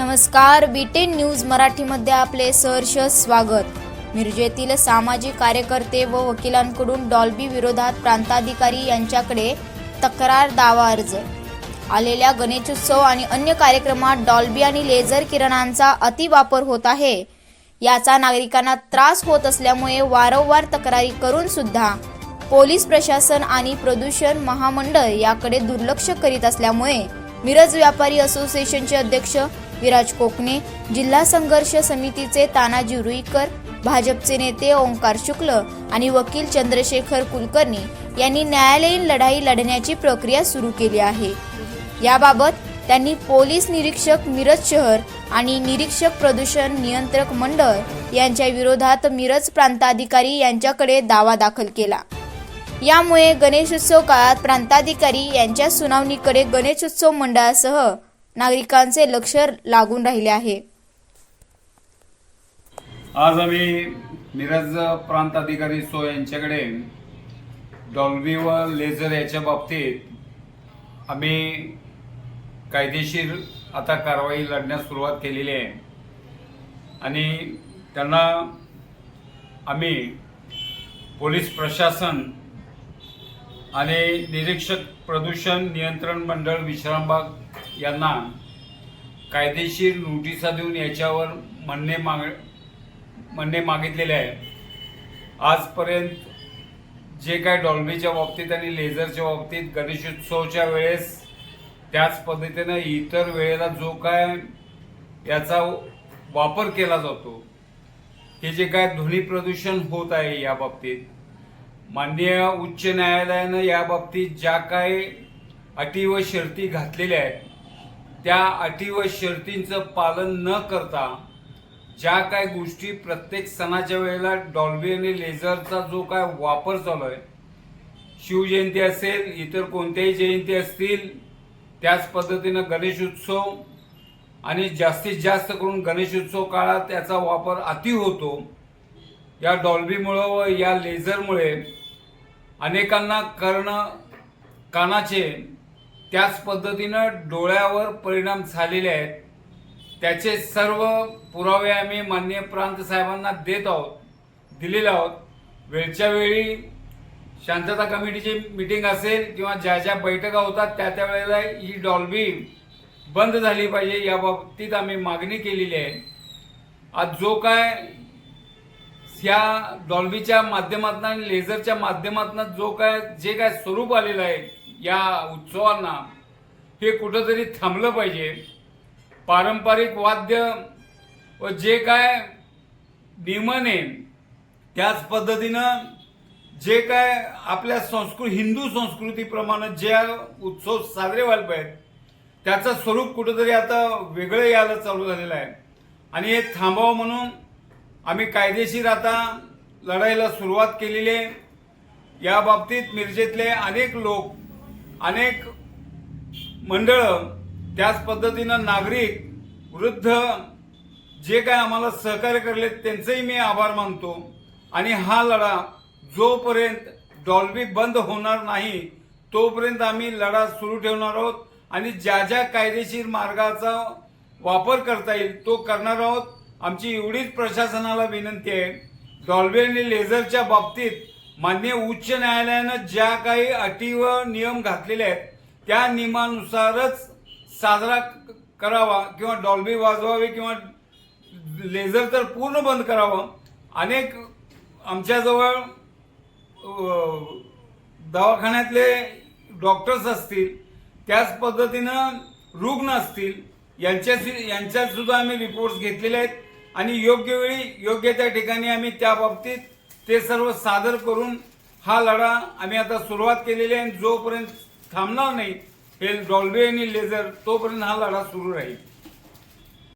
नमस्कार beaten news मराठीमध्ये आपले सहर्ष स्वागत. मिरजेतील सामाजिक कार्यकर्ते व वकिलांकडून डॉल्बी विरोधात प्रांताधिकारी यांच्याकडे तक्रार दावा अर्ज. आलेल्या गणेशोत्सव आणि अन्य कार्यक्रमात डॉल्बी आणि लेझर किरणांचा अतिवापर होत आहे. याचा नागरिकांना त्रास होत असल्यामुळे वारंवार तक्रारी करून सुद्धा पोलीस प्रशासन आणि प्रदूषण महामंडळ याकडे दुर्लक्ष करीत असल्यामुळे मिरज व्यापारी असोसिएशनचे अध्यक्ष विराज कोकणे जिल्हा संघर्ष समितीचे तानाजी रुईकर भाजपचे नेते ओंकार शुक्ल आणि वकील चंद्रशेखर कुलकर्णी यांनी न्यायालयीन लढाई लढण्याची प्रक्रिया सुरू केली आहे. याबाबत त्यांनी पोलीस निरीक्षक मिरज शहर आणि निरीक्षक प्रदूषण नियंत्रक मंडळ यांच्या विरोधात मिरज प्रांताधिकारी यांच्याकडे दावा दाखल केला. यामुळे गणेशोत्सव काळात प्रांताधिकारी यांच्या सुनावणीकडे गणेशोत्सव मंडळासह नागरिकांचे लक्ष लागून राहिले आहे. आज आम्ही मिरज प्रांत अधिकारी सो यांच्याकडे डॉल्बी व लेझर याच्या बाबतीत आम्ही कायदेशीर आता कारवाई लढण्यास सुरुवात केलेली आहे. आणि त्यांना आम्ही पोलीस प्रशासन आणि निरीक्षक प्रदूषण नियंत्रण मंडळ विश्रामबाग यांना कायदेशीर नोटिसा देऊन याच्यावर म्हणणे माग म्हणणे मागितलेले आहे. आजपर्यंत जे काय डॉल्बीच्या बाबतीत आणि लेझरच्या बाबतीत गणेशोत्सवच्या वेळेस त्याच पद्धतीनं इतर वेळेला जो काय याचा वापर केला जातो हे जे काय ध्वनी प्रदूषण होत आहे या बाबतीत माननीय उच्च न्यायालयानं या बाबतीत ज्या काय अटी व शर्ती घातलेल्या आहेत त्या अटी व शर्तींचं पालन न करता ज्या काय गोष्टी प्रत्येक सणाच्या वेळेला डॉल्बी आणि लेझरचा जो काय वापर चालू आहे शिवजयंती असेल इतर कोणत्याही जयंती असतील त्याच पद्धतीनं गणेशोत्सव आणि जास्तीत जास्त करून गणेशोत्सव काळात त्याचा वापर अति होतो. या डॉल्बीमुळं व या लेझरमुळे अनेकांना कर्ण कानाचे त्याच पद्धतीनं डोळ्यावर परिणाम झालेले आहेत. त्याचे सर्व पुरावे आम्ही माननीय प्रांत साहेबांना देत आहोत दिलेले आहोत. वेळच्या वेळी शांतता कमिटीची मिटिंग असेल किंवा ज्या ज्या बैठका होतात त्या त्या वेळेला ही डॉल्बी बंद झाली पाहिजे याबाबतीत आम्ही मागणी केलेली आहे. आज जो काय ह्या डॉल्बीच्या माध्यमातून आणि लेझरच्या माध्यमातून जो काय जे काय स्वरूप आलेलं आहे या उत्सवांना हे कुठंतरी थांबलं पाहिजे. पारंपरिक वाद्य व जे काय नियमन त्याच पद्धतीनं जे काय आपल्या संस्कृती हिंदू संस्कृतीप्रमाणे जे उत्सव साजरे व्हायला पाहिजेत त्याचं स्वरूप कुठंतरी आता वेगळं यायला चालू झालेलं आहे. आणि हे थांबावं म्हणून आम्ही कायदेशीर आता लढाईला सुरुवात केलेली आहे. या बाबतीत मिरजेतले अनेक लोक अनेक मंडळं त्याच पद्धतीनं नागरिक वृद्ध जे काय आम्हाला सहकार्य करले त्यांचंही मी आभार मानतो. आणि हा लढा जोपर्यंत डॉल्बी बंद होणार नाही तोपर्यंत आम्ही लढा सुरू ठेवणार आहोत आणि ज्या ज्या कायदेशीर मार्गाचा वापर करता येईल तो करणार आहोत. आमची एवढीच प्रशासनाला विनंती आहे. डॉल्बी आणि लेझरच्या बाबतीत मान्य उच्च न्यायालयानं ज्या काही अटी व नियम घातलेले आहेत त्या नियमानुसारच साजरा करावा किंवा डॉल्बी वाजवावी किंवा लेझर तर पूर्ण बंद करावं. अनेक आमच्याजवळ दवाखान्यातले डॉक्टर्स असतील त्याच पद्धतीनं रुग्ण असतील यांच्याशी यांच्यात सुद्धा आम्ही रिपोर्ट्स घेतलेले आहेत आणि योग्य वेळी योग्य त्या ठिकाणी आम्ही त्या बाबतीत ते सर्व सादर करून हा लढा आम्ही आता सुरुवात केलेली आहे आणि जोपर्यंत थांबणार नाही हे डॉल्बे आणि लेझर तोपर्यंत हा लढा सुरू राहील.